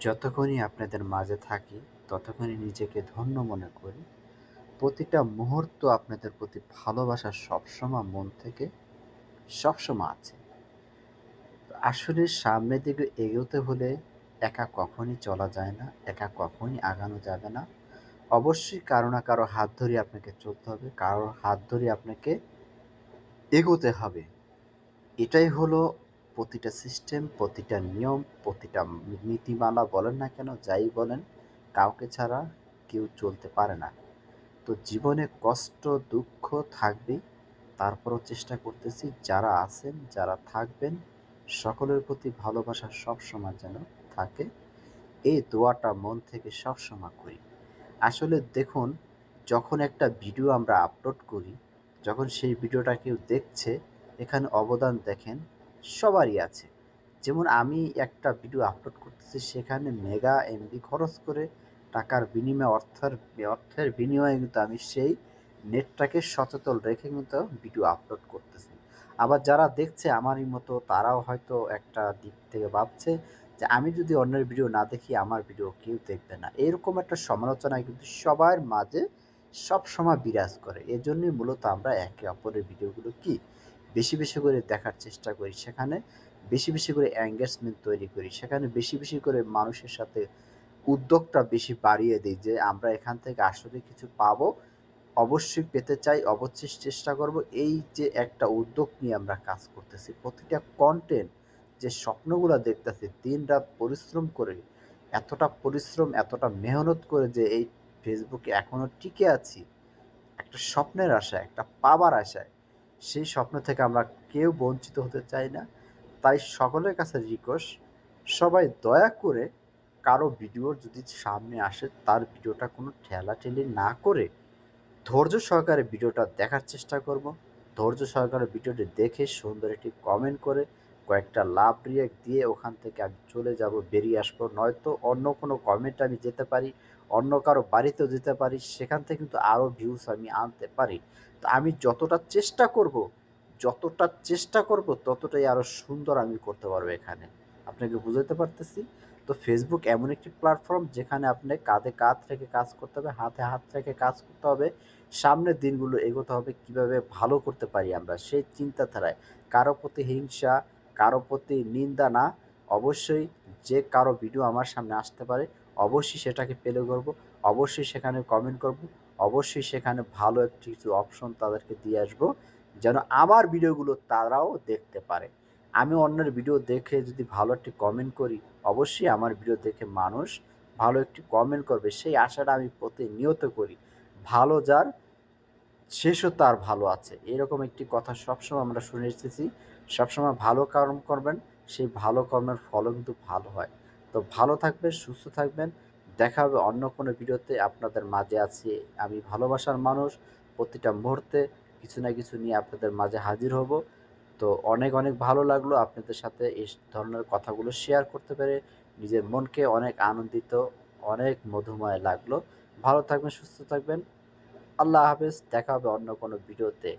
যতক্ষণই আপনাদের মাঝে থাকি, ততক্ষণই নিজেকে ধন্য মনে করি। প্রতিটা মুহূর্ত আপনাদের প্রতি ভালোবাসা সবসময় মন থেকে সবসময় আছে। আসলে সামনের দিকে এগোতে হলে একা কখনই চলা যায় না, একা কখনই আগানো যাবে না। অবশ্যই কারও না কারও হাত ধরে আপনাকে চলতে হবে কারোর হাত ধরে আপনাকে এগোতে হবে। এটাই হলো প্রতিটা সিস্টেম, প্রতিটা নিয়ম, প্রতিটা নীতিমালা বলেন না কেন, যাই বলেন, কাউকে ছাড়া কেউ চলতে পারে না। তো জীবনে কষ্ট, দুঃখ থাকবেই। তারপরও চেষ্টা করতেছি, যারা আছেন, যারা থাকবেন, সকলের প্রতি ভালোবাসা সবসময় যেন থাকে। এই দোয়াটা মন থেকে সবসময় করি। আসলে দেখুন, যখন একটা ভিডিও আমরা আপলোড করি, যখন সেই ভিডিওটা কেউ দেখছে, এখানে অবদান দেখেন সবারই আছে। যেমন আমি একটা ভিডিও আপলোড করতেছি, সেখানে মেগা এমবি খরচ করে টাকার বিনিময়ে অর্থের অর্থের বিনিময়ে কিন্তু আমি সেই নেটটাকে সচেতন রেখে কিন্তু ভিডিও আপলোড করতেছি। আবার যারা দেখছে আমারই মতো, তারাও হয়তো একটা দিক থেকে ভাবছে যে আমি যদি অন্যের ভিডিও না দেখি, আমার ভিডিও কেউ দেখবে না। এরকম একটা সমালোচনা কিন্তু সবার মাঝে সবসময় বিরাজ করে। এজন্যই মূলত আমরা একে অপরের ভিডিওগুলো কি বেশি বেশি করে দেখার চেষ্টা করি সেখানে, বেশি বেশি করে এঙ্গেজমেন্ট তৈরি করি। সেখানে বেশি বেশি করে মানুষের সাথে উদ্যোগটা বেশি বাড়িয়ে দিই যে আমরা এখান থেকে আসলে কিছু পাবো, অবশ্যই পেতে চাই, অবশ্যই চেষ্টা করব। এই যে একটা উদ্যোগ নিয়ে আমরা কাজ করতেছি, প্রতিটা কন্টেন্ট যে স্বপ্নগুলো দেখতেছি দিন রাত পরিশ্রম করে, এতটা পরিশ্রম, এতটা মেহনত করে যে এই ফেসবুকে এখনও টিকে আছি, একটা স্বপ্নের আশায়, একটা পাবার আশায় সেই স্বপ্ন থেকে আমরা কেউ বঞ্চিত হতে চাই না। তাই সকলের কাছে রিকোয়েস্ট, সবাই দয়া করে কারও ভিডিও যদি সামনে আসে, তার ভিডিওটা কোনো ঠেলাঠেলি না করে ধৈর্য সহকারে ভিডিওটা দেখার চেষ্টা করব। ধৈর্য সহকারে ভিডিওটি দেখে সুন্দর একটি কমেন্ট করে কয়েকটা লাভ রিয়েক্ট দিয়ে ওখান থেকে আমি চলে যাব বেরিয়ে আসব। নয়তো অন্য কোনো কমেন্ট আমি যেতে পারি, অন্য কারও বাড়িতেও যেতে পারি, সেখান থেকে কিন্তু আরও ভিউস আমি আনতে পারি। তো আমি যতটা চেষ্টা করব, যতটা চেষ্টা করব, ততটাই আরও সুন্দর আমি করতে পারব এখানে। আপনাকে বুঝাতে পারতেছি? তো ফেসবুক এমন একটি প্ল্যাটফর্ম যেখানে আপনি কাঁধে কাঁধ রেখে কাজ করতে হবে, হাতে হাত রেখে কাজ করতে হবে। সামনের দিনগুলো এগোতে হবে, কীভাবে ভালো করতে পারি আমরা সেই চিন্তাধারায়। কারও প্রতি হিংসা কারও প্রতি নিন্দা না, অবশ্যই যে কারও ভিডিও আমার সামনে আসতে পারে, অবশ্যই সেটাকে পেলে করব, অবশ্যই সেখানে কমেন্ট করব, অবশ্যই সেখানে ভালো একটি কিছু অপশন তাদেরকে দিয়ে আসব, যেন আমার ভিডিওগুলো তারাও দেখতে পারে। আমি অন্যের ভিডিও দেখে যদি ভালো একটি কমেন্ট করি, অবশ্যই আমার ভিডিও দেখে মানুষ ভালো একটি কমেন্ট করবে, সেই আশাটা আমি প্রতিনিয়ত করি। ভালো যার শেষও তার ভালো আছে। এরকম একটি কথা সবসময় আমরা শুনে এসেছি। সবসময় ভালো কর্ম করবেন, সেই ভালো কর্মের ফলও কিন্তু ভালো হয়। তো ভালো থাকবেন, সুস্থ থাকবেন। দেখা হবে অন্য কোনো ভিডিওতে। আপনাদের মাঝে আছি আমি ভালোবাসার মানুষ। প্রতিটা মুহূর্তে কিছু না কিছু নিয়ে আপনাদের মাঝে হাজির হব। তো অনেক অনেক ভালো লাগল আপনাদের সাথে এই ধরনের কথাগুলো শেয়ার করতে পেরে। নিজের মনকে অনেক আনন্দিত, অনেক মধুময় লাগল। ভালো থাকবেন, সুস্থ থাকবেন। আল্লাহ হাফেজ দেখা হবে অন্য কোনো ভিডিওতে।